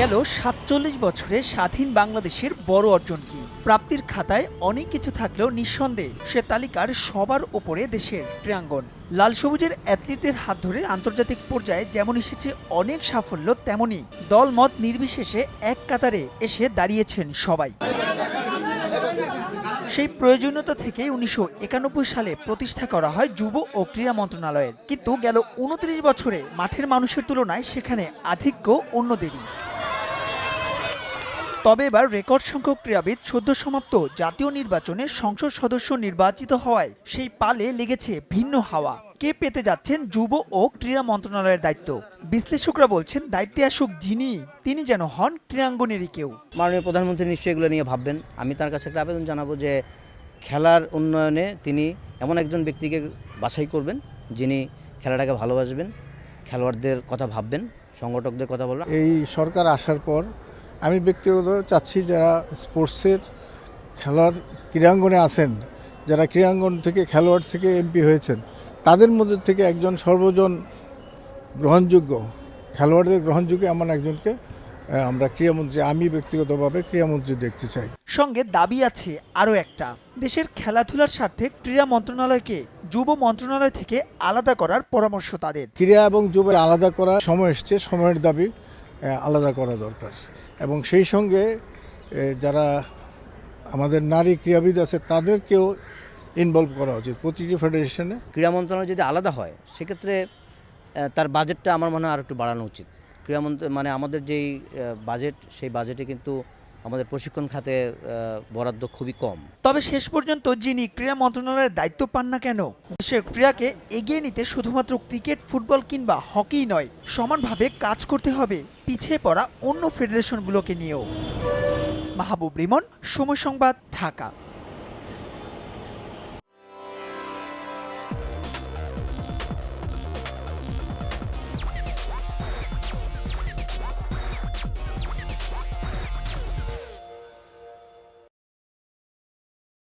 গেল সাতচল্লিশ বছরে স্বাধীন বাংলাদেশের বড় অর্জন কি? প্রাপ্তির খাতায় অনেক কিছু থাকলেও নিঃসন্দেহে সে তালিকার সবার ওপরে দেশের ক্রীড়াঙ্গন। লাল সবুজের অ্যাথলিটদের হাত ধরে আন্তর্জাতিক পর্যায়ে যেমন এসেছে অনেক সাফল্য, তেমনি দলমত নির্বিশেষে এক কাতারে এসে দাঁড়িয়েছেন সবাই। সেই প্রয়োজনীয়তা থেকে উনিশশো একানব্বই সালে প্রতিষ্ঠা করা হয় যুব ও ক্রীড়া মন্ত্রণালয়ের। কিন্তু গেল উনত্রিশ বছরে মাঠের মানুষের তুলনায় সেখানে আধিক্য অন্যদেরই তবে এবার রেকর্ড সংখ্যক ক্রীড়াবিদ সদ্য সমাপ্ত জাতীয় নির্বাচনে সংসদ সদস্য নির্বাচিত হওয়ায় সেই পালে লেগেছে ভিন্ন হাওয়া। কে পেতে যাচ্ছেন যুব ও ক্রীড়া মন্ত্রণালয়ের দায়িত্ব? বিশ্লেষকরা বলছেন দায়িত্বে আসুক যিনি তিনি যেন হন ক্রীড়াঙ্গনেরই কেউ। মাননীয় প্রধানমন্ত্রী নিশ্চয়ই এগুলো নিয়ে ভাববেন। আমি তার কাছে একটা আবেদন জানাব যে খেলার উন্নয়নে তিনি এমন একজন ব্যক্তিকে বাছাই করবেন যিনি খেলাটাকে ভালোবাসবেন খেলোয়াড়দের কথা ভাববেন সংগঠকদের কথা বলবেন। এই সরকার আসার পর আমি ব্যক্তিগত চাচ্ছি যারা স্পোর্টসের খেলার ক্রীড়াঙ্গনে আছেন যারা ক্রীড়াঙ্গন থেকে খেলোয়াড় থেকে এমপি হয়েছেন তাদের মধ্যে থেকে একজন সর্বজন গ্রহণযোগ্য খেলোয়াড়দের গ্রহণযোগ্য এমন একজনকে আমরা ক্রীড়ামন্ত্রী আমি ব্যক্তিগতভাবে ক্রীড়ামন্ত্রী দেখতে চাই। সঙ্গে দাবি আছে আরও একটা। দেশের খেলাধুলার স্বার্থে ক্রীড়া মন্ত্রণালয়কে যুব মন্ত্রণালয় থেকে আলাদা করার পরামর্শ তাদের। ক্রীড়া এবং যুব আলাদা করার সময় এসছে সময়ের দাবি। আলাদা করা দরকার। এবং সেই সঙ্গে যারা আমাদের নারী ক্রীড়াবিদ আছে, তাদেরকেও ইনভলভ করা উচিত প্রতিটি ফেডারেশনে ক্রীড়া মন্ত্রণালয় যদি আলাদা হয়, সেক্ষেত্রে তার বাজেটটা আমার মনে হয় আর একটু বাড়ানো উচিত। ক্রীড়া মন্ত্র মানে আমাদের যেই বাজেট সেই বাজেটে কিন্তু আমাদের প্রশিক্ষণ খাতে বরাদ্দ খুবই কম। তবে শেষ পর্যন্ত যিনি ক্রীড়া মন্ত্রণালয়ের দায়িত্ব পান না কেন, দেশের ক্রীড়াকে এগিয়ে নিতে শুধুমাত্র ক্রিকেট, ফুটবল কিংবা হকি নয়, সমানভাবে কাজ করতে হবে, পিছিয়ে পড়া অন্য ফেডারেশনগুলোকে নিয়েও। মাহবুব রিমন, সময় সংবাদ, ঢাকা।